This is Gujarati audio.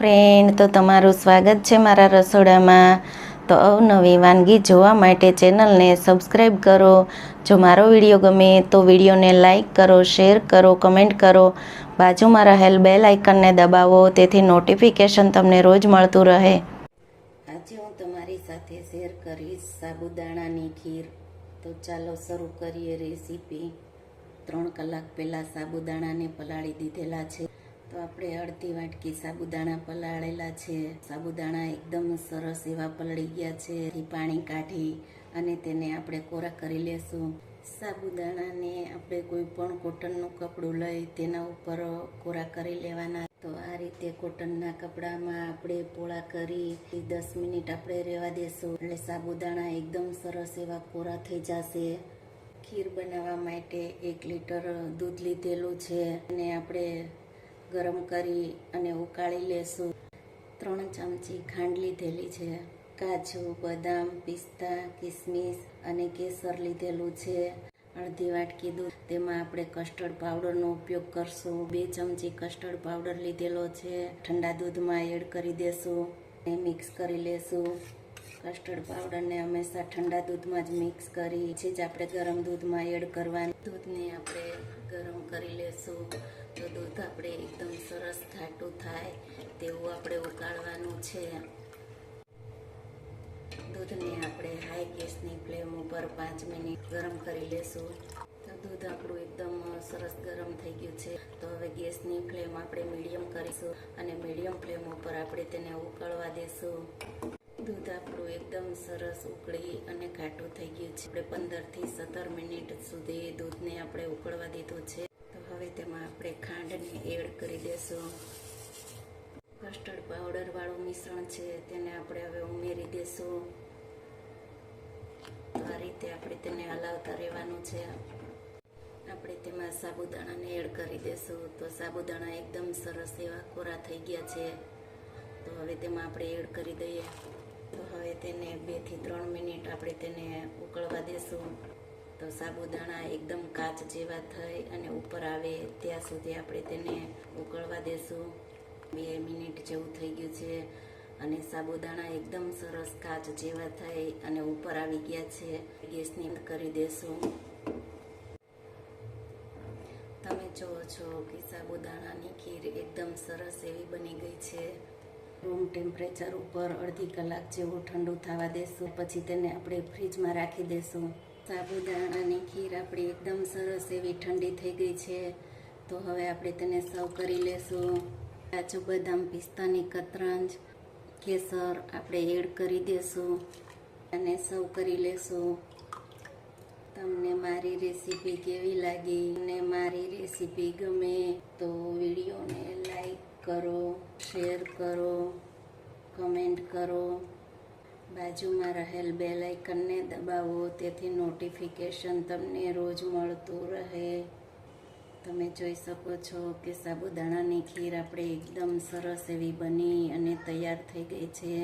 ફ્રેન્ડ, તો તમારું સ્વાગત છે મારા રસોડામાં. તો અવનવી વાનગી જોવા માટે ચેનલને સબસ્ક્રાઈબ કરો. જો મારો વીડિયો ગમે તો વિડીયોને લાઇક કરો, શેર કરો, કમેન્ટ કરો. બાજુમાં રહેલ બેલ આઇકનને દબાવો, તેથી નોટિફિકેશન તમને રોજ મળતું રહે. સાથે શેર કરીશ સાબુદાણાની ખીર. તો ચાલો શરૂ કરીએ રેસીપી. ત્રણ કલાક પહેલાં સાબુદાણાને પલાળી દીધેલા છે. તો આપણે અડધી વાટકી સાબુદાણા પલાળેલા છે. સાબુદાણા એકદમ સરસ એવા પલળી ગયા છે. પાણી કાઢી અને તેને આપણે કોરા કરી લેશું. સાબુદાણાને આપણે કોઈ પણ કોટનનું કપડું લઈ તેના ઉપર કોરા કરી લેવાના તો આ રીતે કોટનના કપડામાં આપણે પોળા કરી દસ મિનિટ આપણે રહેવા દેશું. એટલે સાબુદાણા એકદમ સરસ એવા કોરા થઈ જશે. ખીર બનાવવા માટે એક લીટર દૂધ લીધેલું છે. અને આપણે ગરમ કરી અને ઉકાળી લેશું. ત્રણ ચમચી ખાંડ લીધેલી છે. કાજુ, બદામ, પિસ્તા, કિસમિસ અને કેસર લીધેલું છે. અડધી વાટકી દૂધ, તેમાં આપણે કસ્ટર્ડ પાવડરનો ઉપયોગ કરશું. બે ચમચી કસ્ટર્ડ પાવડર લીધેલો છે. ઠંડા દૂધમાં એડ કરી દેશું એ મિક્સ કરી લેશું. કસ્ટર્ડ પાવડરને હંમેશા ઠંડા દૂધમાં જ મિક્સ કરી છે જ આપણે ગરમ દૂધમાં એડ કરવાનું. દૂધને આપણે ગરમ કરી લેશું. તો દૂધ આપણે એકદમ સરસ ઘાટું થાય તેવું આપણે ઉકાળવાનું છે. દૂધને આપણે ગેસની ફ્લેમ ઉપર પાંચ મિનિટ ગરમ કરી લેશું. તો દૂધ આપણું એકદમ સરસ ગરમ થઈ ગયું છે. તો હવે ગેસની ફ્લેમ આપણે મીડિયમ કરીશું અને મીડિયમ ફ્લેમ ઉપર આપણે તેને ઉકળવા દેશું. દૂધ આપણું એકદમ સરસ ઉકળી અને ઘાટું થઈ ગયું છે. આપણે પંદરથી સત્તર મિનિટ સુધી દૂધને આપણે ઉકળવા દીધું છે. તો હવે તેમાં આપણે ખાંડને એડ કરી દેશું. કસ્ટર્ડ પાવડર વાળું મિશ્રણ છે, તેને આપણે હવે ઉમેરી દેશું. રીતે આપણે તેને હલાવતા રહેવાનું છે. આપણે તેમાં સાબુદાણાને એડ કરી દેશું. તો સાબુદાણા એકદમ સરસ એવા કોરા થઈ ગયા છે. તો હવે તેમાં આપણે એડ કરી દઈએ. તો હવે તેને બેથી ત્રણ મિનિટ આપણે તેને ઉકળવા દેશું. તો સાબુદાણા એકદમ કાચ જેવા થઈ અને ઉપર આવે ત્યાં સુધી આપણે તેને ઉકળવા દેશું. બે મિનિટ જેવું થઈ ગયું છે. અને સાબુદાણા એકદમ સરસ કાચ જેવા થઈ અને ઉપર આવી ગયા છે. ગેસની કરી દેશું. તમે જુઓ છો કે સાબુદાણાની ખીર એકદમ સરસ એવી બની ગઈ છે. રૂમ ટેમ્પરેચર ઉપર અડધી કલાક જેવું ઠંડુ થવા દેશું. પછી તેને આપણે ફ્રીજમાં રાખી દેશું. સાબુદાણાની ખીર આપણી એકદમ સરસ એવી ઠંડી થઈ ગઈ છે. તો હવે આપણે તેને સર્વ કરી લેશું. કાજુ બદામ, પિસ્તાની કતરંજ કેસર આપણે એડ કરી દેશું અને સર્વ કરી લેશું. તમને મારી રેસીપી કેવી લાગી? અને મારી રેસીપી ગમે તો વિડીયોને લાઈક કરો, શેર કરો, કમેન્ટ કરો. બાજુમાં રહેલ બેલ આઇકનને દબાવો, તેથી નોટિફિકેશન તમને રોજ મળતું રહે. તમે જોઈ શકો છો કે સાબુદાણાની ખીર આપણે એકદમ સરસ એવી બની અને તૈયાર થઈ ગઈ છે.